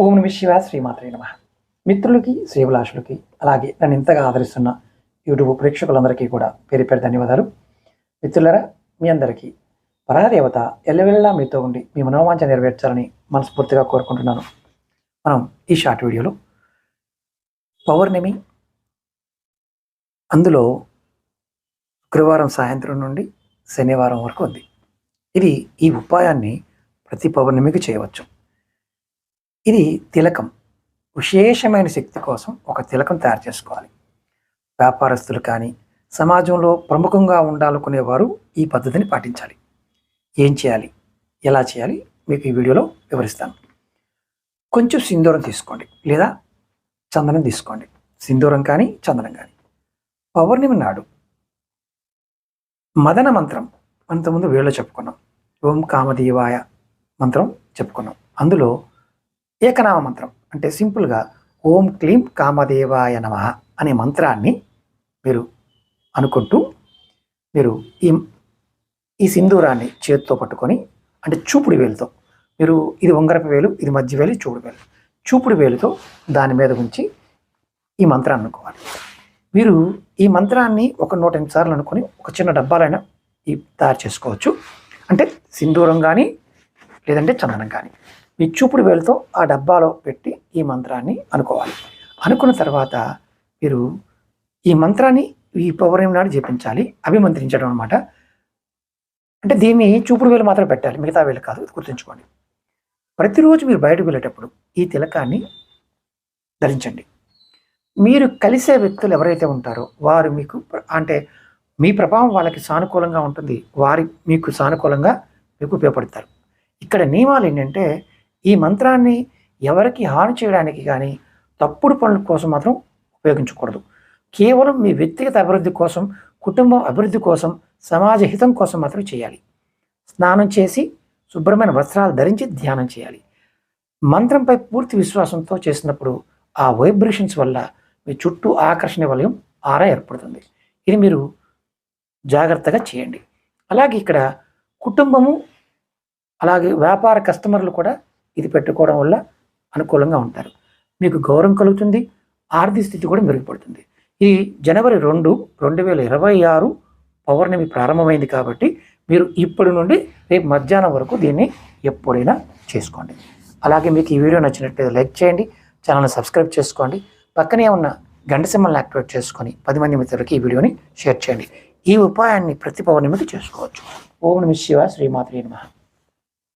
ఓం నమ శివ శ్రీమాత్రే నమ. మిత్రులకి శ్రీభిలాషులకి అలాగే నన్ను ఇంతగా ఆదరిస్తున్న యూట్యూబ్ ప్రేక్షకులందరికీ కూడా పేరు పేరు ధన్యవాదాలు. మిత్రులరా మీ అందరికీ పరాదేవత ఎల్లవెల్లా మీతో ఉండి మీ మనోవాంఛ నెరవేర్చాలని మనస్ఫూర్తిగా కోరుకుంటున్నాను. మనం ఈ షార్ట్ వీడియోలో పౌర్ణమి అందులో శుక్రవారం సాయంత్రం నుండి శనివారం వరకు ఉంది. ఇది ఈ ఉపాయాన్ని ప్రతి పౌర్ణమికి చేయవచ్చు. ఇది తిలకం. విశేషమైన శక్తి కోసం ఒక తిలకం తయారు చేసుకోవాలి. వ్యాపారస్తులు కానీ సమాజంలో ప్రముఖంగా ఉండాలనుకునేవారు ఈ పద్ధతిని పాటించాలి. ఏం చేయాలి? ఎలా చేయాలి? మీకు ఈ వీడియోలో వివరిస్తాను. కొంచెం సింధూరం తీసుకోండి లేదా చందనం తీసుకోండి. సింధూరం కానీ చందనం కానీ. పౌర్ణమి నాడు మదన మంత్రం. అంతకుముందు వీళ్ళు చెప్పుకున్నాం. ఓం కామదేవాయ మంత్రం చెప్పుకున్నాం. అందులో ఏకనామ మంత్రం. అంటే సింపుల్గా ఓం క్లీం కామదేవాయ నమ అనే మంత్రాన్ని మీరు అనుకుంటూ మీరు ఈ ఈ సింధూరాన్ని చేతితో పట్టుకొని అంటే చూపుడు వేలుతో మీరు ఇది ఉంగరపు వేలు ఇది మధ్య వేలు చూపుడు వేలు. చూపుడు వేలుతో దాని మీద ఉంచి ఈ మంత్రాన్ని అనుకోవాలి. మీరు ఈ మంత్రాన్ని ఒక నూట ఎనిమిది సార్లు అనుకొని ఒక చిన్న డబ్బాలైనా ఈ తయారు చేసుకోవచ్చు. అంటే సింధూరం కానీ లేదంటే చందనం కానీ మీ చూపుడు వేలుతో ఆ డబ్బాలో పెట్టి ఈ మంత్రాన్ని అనుకోవాలి. అనుకున్న తర్వాత మీరు ఈ మంత్రాన్ని ఈ పౌర్ణమి నాడు జపించాలి అభిమంత్రించడం అనమాట అంటే దీన్ని చూపుడు వేలు మాత్రం పెట్టాలి మిగతా వేలు కాదు గుర్తుంచుకోండి. ప్రతిరోజు మీరు బయటకు వెళ్ళేటప్పుడు ఈ తిలకాన్ని ధరించండి. మీరు కలిసే వ్యక్తులు ఎవరైతే ఉంటారో వారు మీకు అంటే మీ ప్రభావం వాళ్ళకి సానుకూలంగా ఉంటుంది వారి మీకు సానుకూలంగా మీకు ఉపయోగపడతారు. ఇక్కడ నియమాలు ఏంటంటే ఈ మంత్రాన్ని ఎవరికి హాని చేయడానికి కానీ తప్పుడు పనుల కోసం మాత్రం ఉపయోగించకూడదు. కేవలం మీ వ్యక్తిగత అభివృద్ధి కోసం కుటుంబం అభివృద్ధి కోసం సమాజ హితం కోసం మాత్రం చేయాలి. స్నానం చేసి శుభ్రమైన వస్త్రాలు ధరించి ధ్యానం చేయాలి. మంత్రంపై పూర్తి విశ్వాసంతో చేసినప్పుడు ఆ వైబ్రేషన్స్ వల్ల మీ చుట్టూ ఆకర్షణ వలయం ఆరా ఏర్పడుతుంది. ఇది మీరు జాగ్రత్తగా చేయండి. అలాగే ఇక్కడ కుటుంబము అలాగే వ్యాపార కస్టమర్లు కూడా ఇది పెట్టుకోవడం వల్ల అనుకూలంగా ఉంటారు. మీకు గౌరవం కలుగుతుంది ఆర్థిక స్థితి కూడా మెరుగుపడుతుంది. ఈ జనవరి రెండు రెండు వేల ఇరవై ఆరు పౌర్ణమి ప్రారంభమైంది కాబట్టి మీరు ఇప్పటి నుండి రేపు మధ్యాహ్నం వరకు దీన్ని ఎప్పుడైనా చేసుకోండి. అలాగే మీకు ఈ వీడియో నచ్చినట్లయితే లైక్ చేయండి ఛానల్ని సబ్స్క్రైబ్ చేసుకోండి పక్కనే ఉన్న గంట సింబల్ని యాక్టివేట్ చేసుకొని పది మంది మిత్రులకి ఈ వీడియోని షేర్ చేయండి. ఈ ఉపాయాన్ని ప్రతి పౌర్ణమికి చేసుకోవచ్చు. ఓం నమ శివ శ్రీమాత్రి నమః.